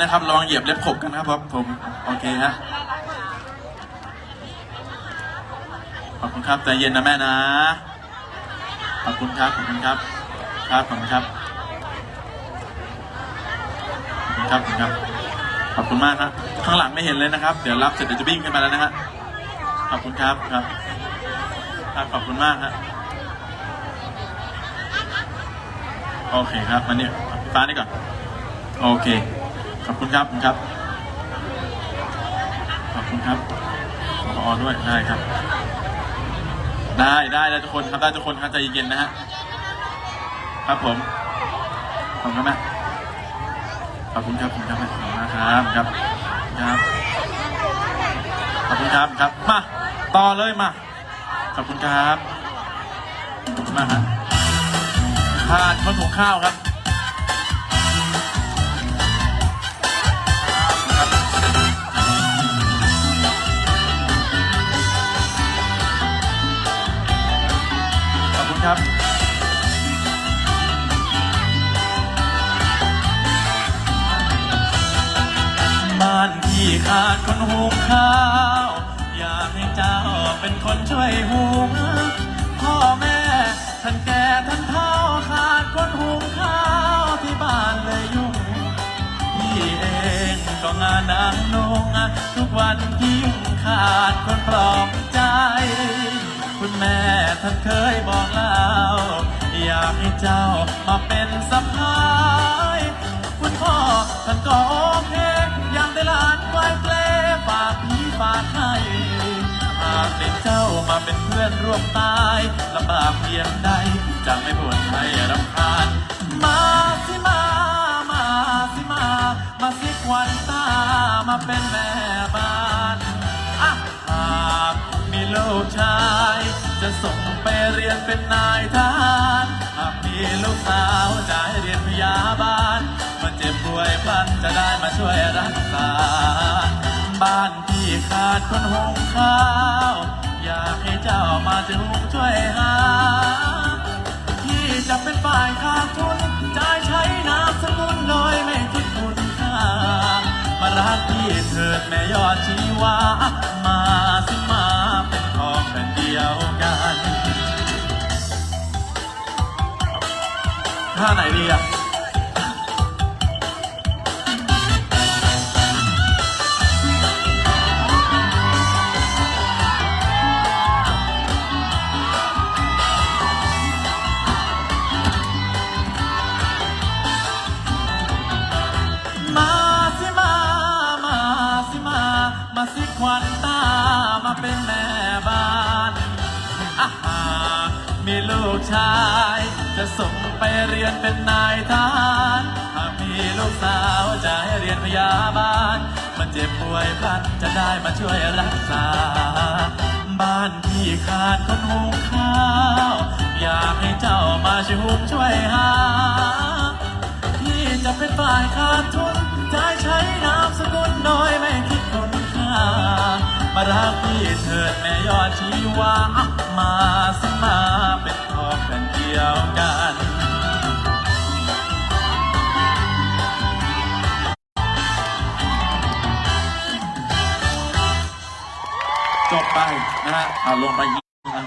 นะครับระวังเหยียบเล็บขบกันครับผมผมโอเคฮะขอบคุณครับใจเย็นนะแม่นะขอบคุณครับขอบคุณครับครับขอบคุณครับขอบคุณครับขอบคุณครับขอบคุณมากครับข้างหลังไม่เห็นเลยนะครับ เดี๋ยวรับเสร็จเดี๋ยวจะวิ่งขึ้นมาแล้วนะฮะขอบคุณครับครับครับขอบคุณมากฮะโอเคครับมาเนี่ยฟ้านี่ก่อนโอเค ขอบคุณครับ ขอบคุณครับขอบคุณครับขอด้วยได้ครับ ได้ได้ได้ทุกคนครับได้ทุกคนครับใจเย็นๆนะฮะครับผมขอบคุณแม่ขอบคุณครับขอบคุณครับแม่ขอบคุณมากครับครับครับขอบคุณครับครับมาต่อเลยมาขอบคุณครับขอบคุณมากครับทานข้าวหุงข้าวครับ ครับ บ้านที่ขาดคนหุงข้าว อยากให้เจ้าเป็นคนช่วยหุงพ่อแม่ท่านแก่ท่านเฒ่าขาดคนหุงข้าวที่บ้านเลยยุ่งพี่เองก็งานนางนงทุกวันที่ยุ่งขาดคนปลอบใจ คุณแม่ท่านเคยบอกลาากให้เจ้ามาเป็นสะพาย คุณพ่อท่านก็โอเคอยากได้หลานไว้เปลฝากพี่ฝากให้หากเป็นเจ้ามาเป็นเพื่อนร่วมตายลำบากเพียงใดจะไม่บ่นให้รำคาญมาสิมา มาสิมา มาสิควันตามาเป็นแม่บ้านอะหากมีลูกชาย จะส่งไปเรียนเป็นนายทหาร ลูกสาวจะให้เรียนพยาบาลมาเจ็บป่วยพลันจะได้มาช่วยรักษา บ้านที่ขาดคนหุงข้าว อยากให้เจ้ามาจะหุงช่วยหาที่จะเป็นฝ่ายขาดทุนจ่ายใช้นามสกุลโดยไม่คิดคุณค่ามารักพี่เถิดแม่ยอดชี ท่าไหนดีอะมาสิมา มาสิมา มาสิควันตา มาเป็นแม่ ลูกชาย จะส่งไปเรียนเป็นนายทหารหากมีลูกสาวจะให้เรียนพยาบาล มันเจ็บป่วยพลันจะได้มาช่วยรักษา บ้านที่ขาดคนหุงข้าว อยากให้เจ้ามาช่วยหุงช่วยหาพี่จะเป็นฝ่ายขาดทุนจ่ายใช้นามสกุลโดยไม่คิดคุณค่ามารักพี่เถิดแม่ยอดชีวาอะมาสิ ไปนะฮะเอาลงไปยิงนะ